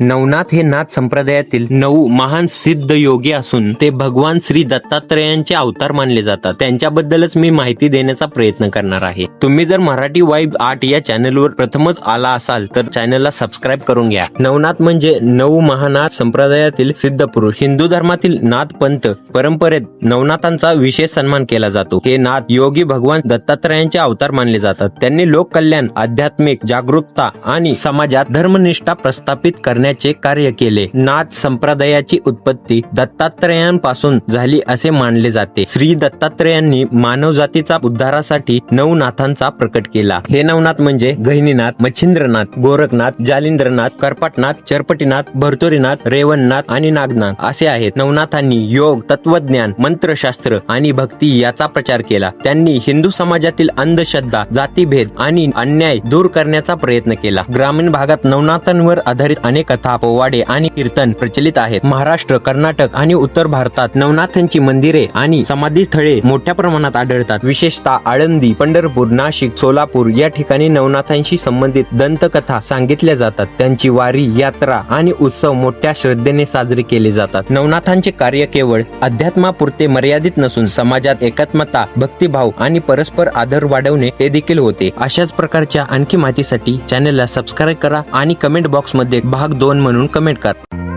नवनाथ हे नाथ संप्रदायातील नऊ महान सिद्ध योगी असून ते भगवान श्री दत्तात्रयांचे अवतार मानले जातात. त्यांच्याबद्दलच मी माहिती देण्याचा प्रयत्न करणार आहे. तुम्ही जर मराठी वाईब आर्ट या चॅनलवर प्रथमच आला असाल तर चॅनलला सबस्क्राईब करून घ्या. नवनाथ म्हणजे नऊ महानाथ संप्रदायातील सिद्ध पुरुष. हिंदू धर्मातील नाथ पंत परंपरेत नवनाथांचा विशेष सन्मान केला जातो. हे नाथ योगी भगवान दत्तात्रयांचे अवतार मानले जातात. त्यांनी लोककल्याण आध्यात्मिक जागरूकता आणि समाजात धर्मनिष्ठा प्रस्थापित करण्याचे कार्य केले. नाथ संप्रदायाची उत्पत्ती दत्तात्रयांपासून झाली असे मानले जाते. श्री दत्तात्रयांनी मानवजातीचा उद्धारासाठी नऊ नाथांचा प्रकट केला. हे नवनाथ म्हणजे गहिनीनाथ मच्छिंद्रनाथ गोरखनाथ जालिंद्रनाथ करपटनाथ चरपटीनाथ भरतोरीनाथ रेवणनाथ आणि नागनाथ असे आहेत. नवनाथांनी योग तत्वज्ञान मंत्रशास्त्र आणि भक्ती याचा प्रचार केला. त्यांनी हिंदू समाजातील अंधश्रद्धा जातीभेद आणि अन्याय दूर करण्याचा प्रयत्न केला. ग्रामीण भागात नवनाथांवर आधारित अनेक कथा पोवाडे आणि कीर्तन प्रचलित आहेत. महाराष्ट्र कर्नाटक आणि उत्तर भारतात नवनाथांची मंदिरे आणि समाधी स्थळे मोठ्या प्रमाणात आढळतात. विशेषतः आळंदी पंढरपूर नाशिक सोलापूर या ठिकाणी नवनाथांशी संबंधित दंतकथा सांगितल्या जातात. त्यांची वारी यात्रा आणि उत्सव मोठ्या श्रद्धेने साजरे केले जातात. नवनाथांचे कार्य केवळ अध्यात्मापुरते मर्यादित नसून समाजात एकात्मता भक्तिभाव आणि परस्पर आदर वाढवणे हे देखील होते. अशाच प्रकारच्या आणखी माहितीसाठी चॅनलला सबस्क्राईब करा आणि कमेंट बॉक्समध्ये भाग दोन म्हणून कमेंट करा.